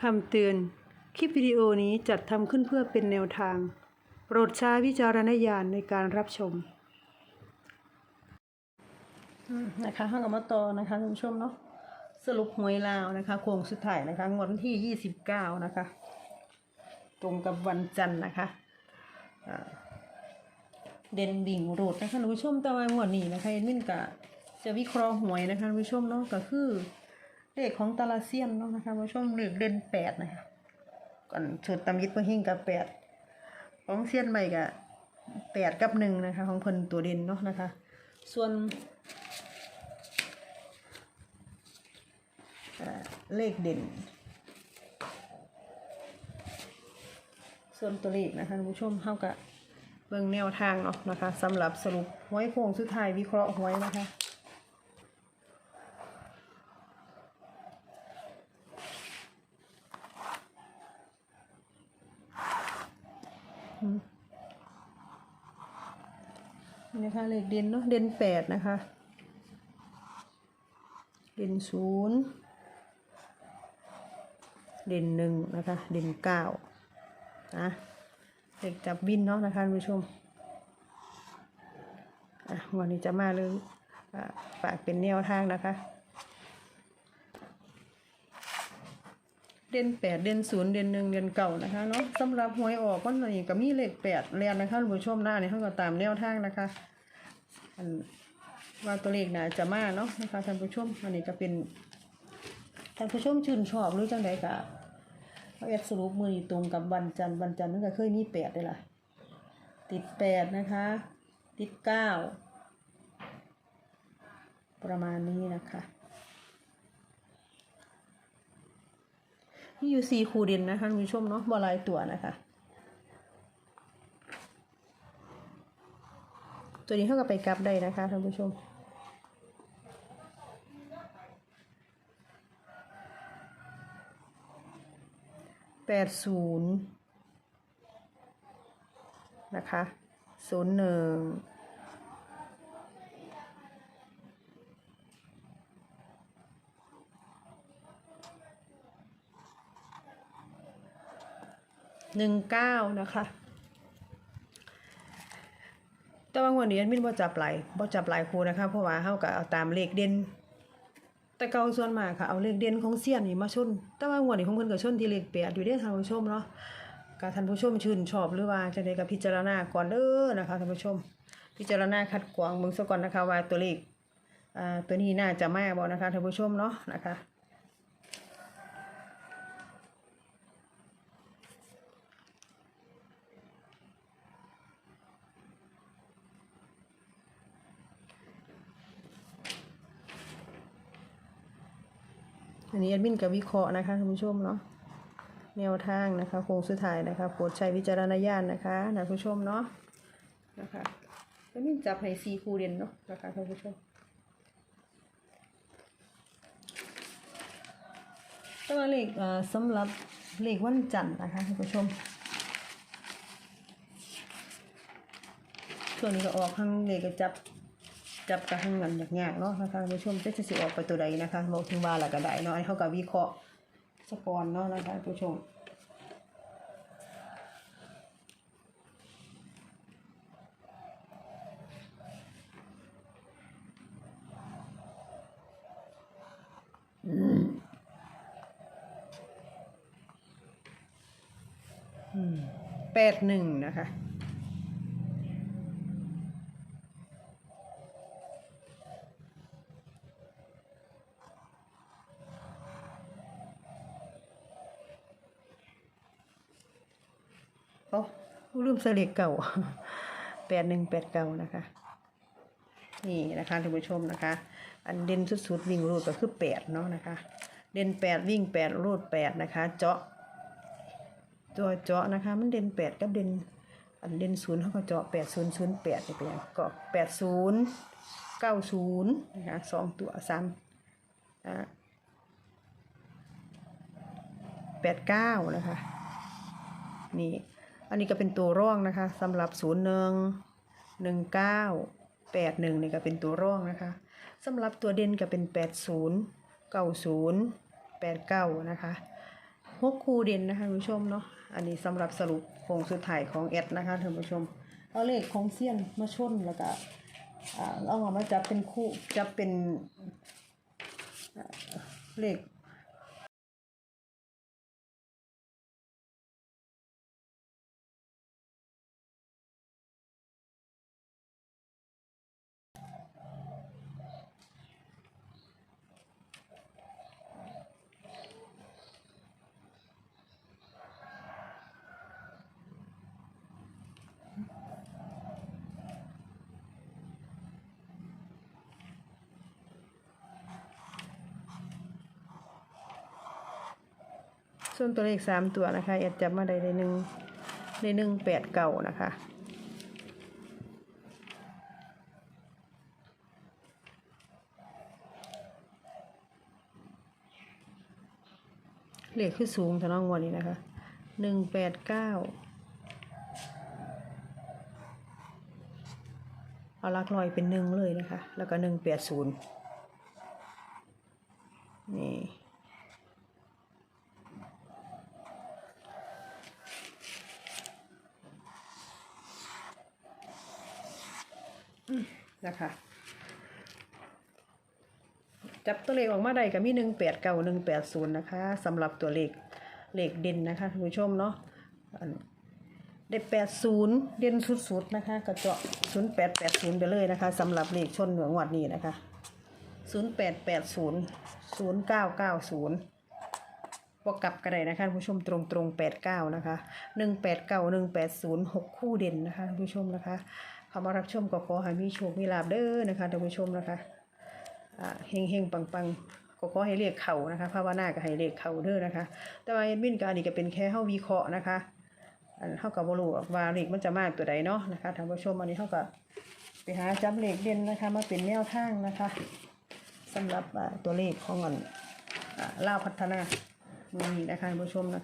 คำเตือน คลิปวิดีโอนี้จัดทำขึ้นเพื่อเป็นแนวทาง โปรดใช้วิจารณญาณในการรับชมนะคะห้างอมตอนะคะท่านผู้ชมเนาะสรุปหวยลาวนะคะโค้งสุดท้ายนะคะงวดวันที่ยี่สิบเก้านะคะ ตรงกับวันจันทร์นะคะเด่นดิ่งโรดนะคะท่านผู้ชมต่ว่างวดนี้นะคะเอ็นมินกะจะวิเคราะห์หวยนะคะท่านผู้ชมเนาะก็คือ เลขของตาลาเซียนเนาะนะคะผู้ชมเลขเด่นแปดนะคะก่อนสุดตำยิดเพื่อหิ่งกับแปดของเซียนใหม่กับแปดกับหนึ่งนะคะ ของเพิ่นตัวเด่นเนาะนะคะ ส่วนเลขเด่น ส่วนตัวเลขนะคะผู้ชมเท่ากับเบิ่งแนวทางเนาะนะคะสำหรับสรุปหวยโค้งสุดท้ายวิเคราะห์หวยนะคะ นะคะเลขเด่นเนาะเด่นแปดนะคะ เด่นศูนย์เด่นหนึ่งนะคะ เด่นเก้านะเลขจับบินเนาะนะคะท่านผู้ชมอะวันนี้จะมาเลยอะฝากเป็นแนวทางนะคะ เด่นแปดเด่นศูนย์เด่นหนึ่งเด่นเก่านะคะเนาะสำหรับหวยออกวันนี้ก็มีเลขแปดเรียนนะคะท่านผู้ชมหน้าในห้องก็ตามแนวทางนะคะ อันว่าตัวเลขน่าจะมาเนาะนะคะท่านผู้ชมอันนี้ก็เป็นท่านผู้ชมชื่นชอบหรือจังใดกะเอาแอดสรุปมือนี้ตรงกับวันจันทร์วันจันทร์นั่นก็เคยมีแปดเลยล่ะติดแปดนะคะ ติดเก้าประมาณนี้นะคะมีอยู่สี่คูเด่นนะคะท่านผู้ชมเนาะบอลายตัวนะคะ ตัวนี้เท่ากับไปกลับได้นะคะท่านผู้ชมแปดศูนย์นะคะศูนย์หนึ่งหนึ่งเก้านะคะ แต่ ว่างวันนี้มินบ่จับหลายบ่จับหลายคู่นะคะเพราะว่าเฮาก็เอาตามเลขเด่นแต่เก่าส่วนมากค่ะเอาเลขเด่นของเซียนนี่มาชน แต่ว่างวดนี้ของเพิ่นก็ชนที่เลขแปดอยู่เด้ท่านผู้ชมเนาะก็ท่านผู้ชมชื่นชอบหรือว่าจังได้ก็พิจารณาก่อนเด้อนะคะท่านผู้ชม พิจารณาคัดกรองเบิ่งซะก่อนนะคะว่าตัวเลขอ่าตัวนี้น่าจะมาบ่นะคะท่านผู้ชมเนาะนะคะ อันนี้แอดมินกับวิเคราะห์นะคะท่านผู้ชมเนาะแนวทางนะคะโครงสุดท้ายนะคะโปรดใช้วิจารณญาณนะคะท่านผู้ชมเนาะนะคะแอดมินจับให้ซีคูเด่นเนาะนะคะท่านผู้ชมตัวเลขเอ่อสำหรับเลขวันจันทร์นะคะท่านผู้ชมช่วงนี้ก็ออกข้างเลขก็จับ จับกับทางเงินยากๆเนาะนะคะท่านผู้ชมจะจะสิออกไปตัวใดนะคะบอกถึงว่าและก็ได้เนาะอันนี้เขากับวิเคราะห์สกอนเนาะนะคะผู้ชมแปดหนึ่งนะคะ โอ้ ลืมเสลกเก่าแปดหนึ่งแปดเก่านะคะ นี่นะคะท่านผู้ชมนะคะ อันเด่นสุดๆวิ่งรูดก็คือแปดเนาะนะคะ เด่นแปดวิ่งแปดรูดแปดนะคะ เจาะตัวเจาะนะคะ มันเด่นแปดกับเด่นอันเด่นศูนย์เขาก็เจาะแปดศูนย์ศูนย์แปดนี่เป็นยังก็แปดศูนย์เก้าศูนย์นะคะสองตัวสามอ่าแปดเก้านะคะ นี่ อันนี้ก็เป็นตัวร่องนะคะสำหรับศูนย์หนึ่งหนึ่งเก้าแปดหนึ่งนี่ก็เป็นตัวร่องนะคะสำหรับตัวเด่นก็เป็นแปดศูนย์เก้าศูนย์แปดเก้านะคะหกคูเด่นนะคะท่านผู้ชมเนาะอันนี้สำหรับสรุปโครงสุดท้ายของแอดนะคะท่านผู้ชมเอาเลขของเซียนมาชนแล้วก็อ่าเอามาจับเป็นคู่จับเป็นเลข ส่วนตัวเลขสามตัวนะคะแอดจับมาได้ในหนึ่งในหนึ่งแปดเก่านะคะเลขคือสูงแต่น้องวันนี้นะคะหนึ่งแปดเก้าเอาลักลอยเป็นหนึ่งเลยนะคะ แล้วก็หนึ่งแปดศูนย์นี่ นะคะจับตัวเลขออกมาได้ก็มีหนึ่งแปดเก้าหนึ่งแปดศูนย์นะคะสำหรับตัวเลขเลขเด่นนะคะท่านผู้ชมเนาะได้แปดศูนย์เด่นสุดๆนะคะกระเจาะศูนย์แปดแปดศูนย์ไปเลยนะคะสำหรับเลขชนหนืองวดนี้นะคะศูนย์แปดแปดศูนย์ศูนย์เก้าเก้าศูนย์บวกกลับกันเลยนะคะผู้ชมตรงตรงแปดเก้านะคะหนึ่งแปดเก้าหนึ่งแปดศูนย์หกคู่เด่นนะคะผู้ชมนะคะ เข้ามารับชมก็ขอให้มีโชค มีลาบเด้อนะคะท่านผู้ชมนะคะเฮงเฮงปังปังก็ขอให้เรียกเขานะคะภาวนาก็ให้เรียกเขาเด้อนะคะ แต่ว่าเอ็ดมินกอันนี้ก็เป็นแค่เฮาวิเคราะห์นะคะอันเฮาก็บ่รู้หรอกว่าเลขมันจะมากตัวใดเนาะนะคะท่านผู้ชมอันนี้เฮาก็ไปหาจับเลขเด่นนะคะ มาเป็นแนวทางนะคะสำหรับตัวเลขของอันอ่าลาพัฒนานี่นะคะท่านผู้ชมนะคะ